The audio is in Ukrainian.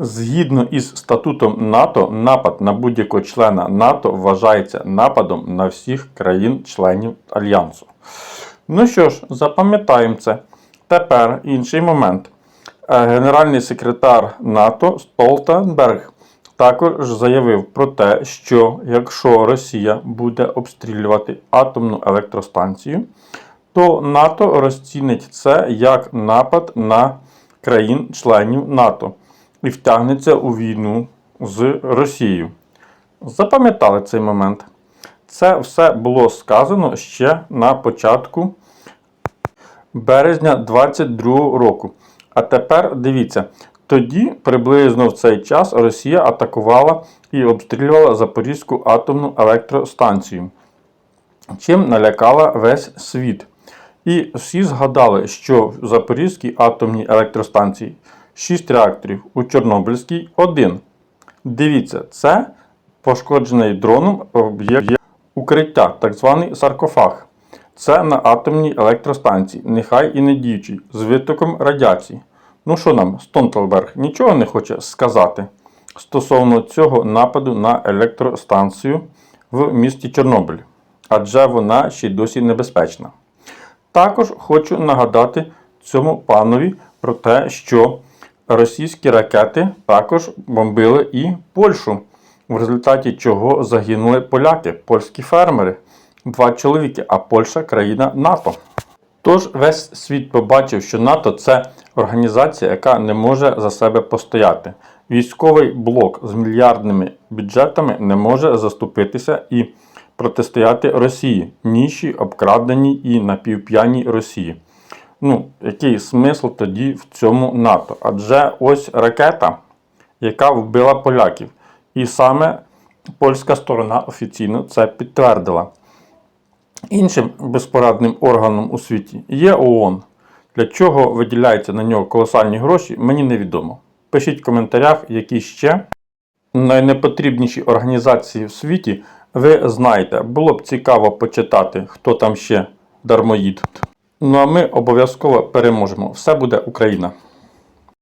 Згідно із статутом НАТО, напад на будь-якого члена НАТО вважається нападом на всіх країн-членів Альянсу. Ну що ж, запам'ятаємо це. Тепер інший момент. Е, Генеральний секретар НАТО Столтенберг також заявив про те, що якщо Росія буде обстрілювати атомну електростанцію, то НАТО розцінить це як напад на країн-членів НАТО і втягнеться у війну з Росією. Запам'ятали цей момент. Це все було сказано ще на початку березня 22 року. А тепер дивіться, тоді приблизно в цей час Росія атакувала і обстрілювала Запорізьку атомну електростанцію, чим налякала весь світ. І всі згадали, що в Запорізькій атомній електростанції 6 реакторів, у Чорнобильській 1. Дивіться, це пошкоджений дроном об'єкт укриття, так званий саркофаг. Це на атомній електростанції, нехай і не діючий, з витоком радіації. Ну що нам, Стонтелберг нічого не хоче сказати стосовно цього нападу на електростанцію в місті Чорнобиль, адже вона ще й досі небезпечна. Також хочу нагадати цьому панові про те, що російські ракети також бомбили і Польщу, в результаті чого загинули поляки, польські фермери, два чоловіки, а Польща країна НАТО. Тож весь світ побачив, що НАТО це організація, яка не може за себе постояти. Військовий блок з мільярдними бюджетами не може заступитися і протистояти Росії, ніші, обкраденій і напівп'яній Росії. Ну, який смисл тоді в цьому НАТО? Адже ось ракета, яка вбила поляків. І саме польська сторона офіційно це підтвердила. Іншим безпорадним органом у світі є ООН. Для чого виділяються на нього колосальні гроші, мені невідомо. Пишіть в коментарях, які ще найнепотрібніші організації в світі ви знаєте. Було б цікаво почитати, хто там ще дармоїд. Ну а ми обов'язково переможемо. Все буде Україна!